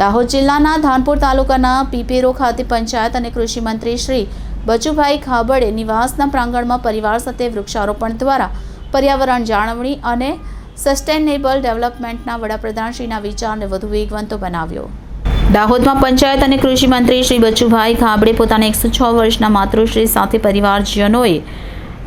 દાહોદ જિલ્લાના ધાનપુર તાલુકાના પીપેરો ખાતે પંચાયત અને કૃષિ મંત્રી શ્રી બચુભાઈ ખાબડે નિવાસના પ્રાંગણમાં પરિવાર સાથે વૃક્ષારોપણ દ્વારા પર્યાવરણ જાળવણી અને સસ્ટેનેબલ ડેવલપમેન્ટના વડાપ્રધાનશ્રીના વિચારને વધુ વેગવંતો બનાવ્યો. દાહોદમાં પંચાયત અને કૃષિ મંત્રી શ્રી બચુભાઈ ખાબડે પોતાના એકસો છ વર્ષના માતૃશ્રી સાથે પરિવારજનોએ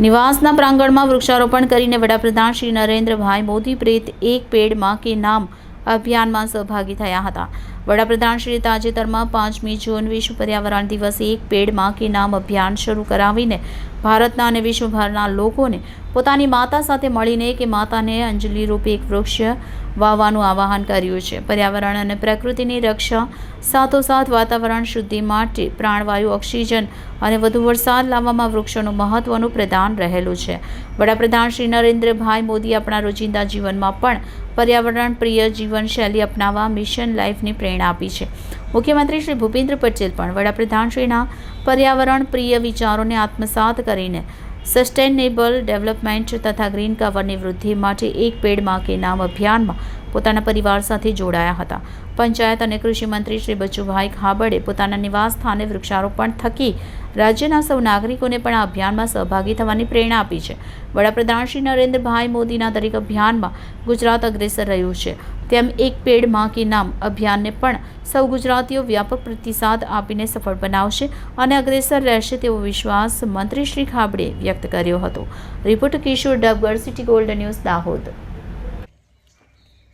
નિવાસના પ્રાંગણમાં વૃક્ષારોપણ કરીને વડાપ્રધાન શ્રી નરેન્દ્રભાઈ મોદી પ્રેત એક પેડમાં કે નામ અભિયાનમાં સહભાગી થયા હતા. વડાપ્રધાન શ્રી તાજેતરમાં પાંચમી જૂન વિશ્વ પર્યાવરણ દિવસે એક પેડમાં કે નામ અભિયાન શરૂ કરાવીને ભારતના અને વિશ્વભરના લોકોને પોતાની માતા સાથે મળીને કે માતાને અંજલિ રૂપે એક વૃક્ષ વાવવાનું આવાહન કર્યું છે. પર્યાવરણ અને પ્રકૃતિની રક્ષા સાથોસાથ વાતાવરણ શુદ્ધિ માટે પ્રાણવાયુ, ઓક્સિજન અને વધુ વરસાદ લાવવામાં વૃક્ષોનું મહત્વનું પ્રદાન રહેલું છે. વડાપ્રધાન શ્રી નરેન્દ્રભાઈ મોદી આપણા રોજિંદા જીવનમાં પણ પર્યાવરણ પ્રિય જીવનશૈલી અપનાવવા મિશન લાઈફની પ્રેરણા આપી છે. મુખ્યમંત્રી શ્રી ભૂપેન્દ્ર પટેલ પણ વડાપ્રધાનશ્રીના પર્યાવરણ પ્રિય વિચારોને આત્મસાત કરીને સસ્ટેનેબલ ડેવલપમેન્ટ તથા ગ્રીન કવરની વૃદ્ધિ માટે એક પેડમાં કે નામ અભિયાનમાં પોતાના પરિવાર સાથે જોડાયા હતા. પંચાયત અને કૃષિમંત્રી શ્રી બચુભાઈ ખાબડે પોતાના નિવાસ સ્થાને વૃક્ષારોપણ થકી રાજ્યના સૌ નાગરિકોને પણ આ અભિયાનમાં સહભાગી થવાની પ્રેરણા આપી છે. વડાપ્રધાન શ્રી નરેન્દ્રભાઈ મોદીના દરેક અભિયાનમાં ગુજરાત અગ્રેસર રહ્યું છે. તેમ એક પેડમાં કે નામ અભિયાનને પણ સૌ ગુજરાતીઓ વ્યાપક પ્રતિસાદ આપીને સફળ બનાવશે અને અગ્રેસર રહેશે તેવો વિશ્વાસ મંત્રી શ્રી ખાબડે વ્યક્ત કર્યો હતો. Report Kishor Dabgar city gold news, Dahod.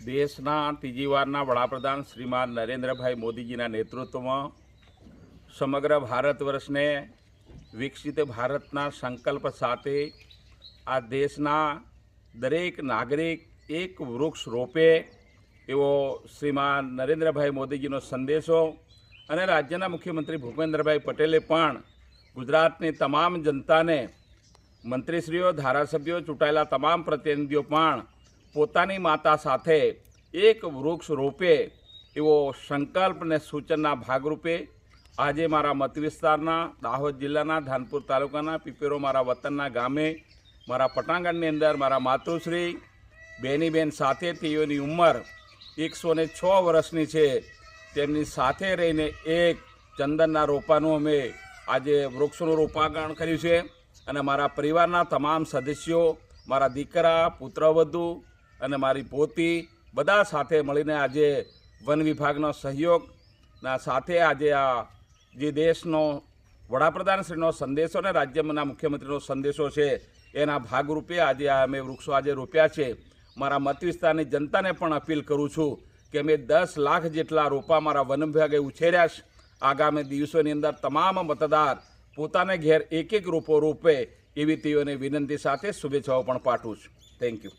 દેશના ત્રીજી વારના વડાપ્રધાન શ્રીમાન નરેન્દ્રભાઈ મોદીજીના નેતૃત્વમાં સમગ્ર ભારત વર્ષને વિકસિત ભારતના સંકલ્પ સાથે આ દેશના દરેક નાગરિક એક વૃક્ષ રોપે એવો શ્રીમાન નરેન્દ્રભાઈ મોદીજીનો સંદેશો અને રાજ્યના મુખ્યમંત્રી ભૂપેન્દ્રભાઈ પટેલે પણ ગુજરાતની તમામ જનતાને મંત્રીશ્રીઓ, ધારાસભ્યો, ચૂંટાયેલા તમામ પ્રતિનિધિઓ પણ પોતાની માતા સાથે એક વૃક્ષ રોપે એવો સંકલ્પ અને સૂચનના ભાગરૂપે આજે મારા મત વિસ્તારના દાહોદ જિલ્લાના ધાનપુર તાલુકાના પીપેરો મારા વતનના ગામે મારા પટાંગણની અંદર મારા માતૃશ્રી બેનીબેન સાથે તેઓની ઉંમર એકસો ને છ વર્ષની છે. તેમની સાથે રહીને એક ચંદનના રોપાનું અમે આજે વૃક્ષનું રોપાગણ કર્યું છે. અને મારા પરિવારના તમામ સદસ્યો, મારા દીકરા પુત્રવધુ અને મારી પોતી બધા સાથે મળીને આજે વન વિભાગનો સહયોગના સાથે આજે આ જે દેશનો વડાપ્રધાનશ્રીનો સંદેશો અને રાજ્યના મુખ્યમંત્રીનો સંદેશો છે, એના ભાગરૂપે આજે આ અમે વૃક્ષો આજે રોપ્યા છે. મારા મત વિસ્તારની જનતાને પણ અપીલ કરું છું કે અમે દસ લાખ જેટલા રોપા મારા વન વિભાગે ઉછેર્યા છે. આગામી દિવસોની અંદર તમામ મતદાર પોતાને ઘેર એક એક રૂપો રોપે એવી તેઓને વિનંતી સાથે શુભેચ્છાઓ પણ પાઠવું છું. Thank you